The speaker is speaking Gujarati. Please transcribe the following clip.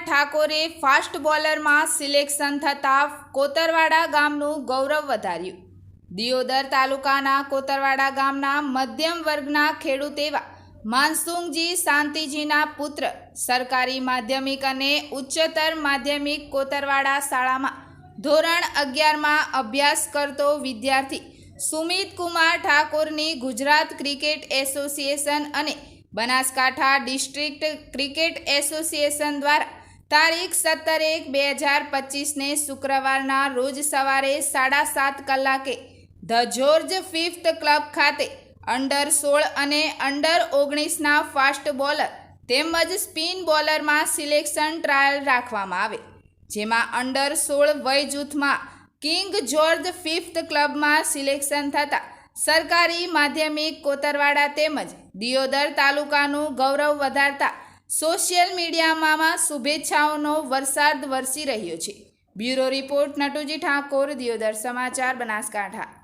ઠાકોરે ફાસ્ટ બોલરમાં સિલેક્શન થતાં કોતરવાડા ગામનું ગૌરવ વધાર્યું. દિયોદર તાલુકાના કોતરવાડા ગામના મધ્યમ વર્ગના ખેડૂત એવા માનસુંગજી શાંતિજીના પુત્ર, સરકારી માધ્યમિક અને ઉચ્ચતર માધ્યમિક કોતરવાડા શાળામાં ધોરણ અગિયારમાં અભ્યાસ કરતો વિદ્યાર્થી સુમિત કુમાર ઠાકોરની ગુજરાત ક્રિકેટ એસોસિએશન અને બનાસકાંઠા ડિસ્ટ્રિક્ટ ક્રિકેટ એસોસિએશન દ્વારા તારીખ સત્તર એક બે હજાર પચીસને શુક્રવારના રોજ સવારે સાડા સાત કલાકે ધ જ્યોર્જ ફિફ્થ ક્લબ ખાતે અંડર સોળ અને અંડર ઓગણીસના ફાસ્ટ બોલર તેમજ સ્પિન બોલરમાં સિલેક્શન ટ્રાયલ રાખવામાં આવે, જેમાં અંડર સોળ વય જૂથમાં કિંગ જ્યોર્જ ફિફ્થ ક્લબમાં સિલેક્શન થતાં સરકારી માધ્યમિક કોતરવાડા તેમજ દિયોદર તાલુકાનું ગૌરવ વધારતા સોશિયલ મીડિયામાં શુભેચ્છાઓનો વરસાદ વરસી રહ્યો છે. બ્યુરો રિપોર્ટ નટુજી ઠાકોર, દિયોદર સમાચાર, બનાસકાંઠા.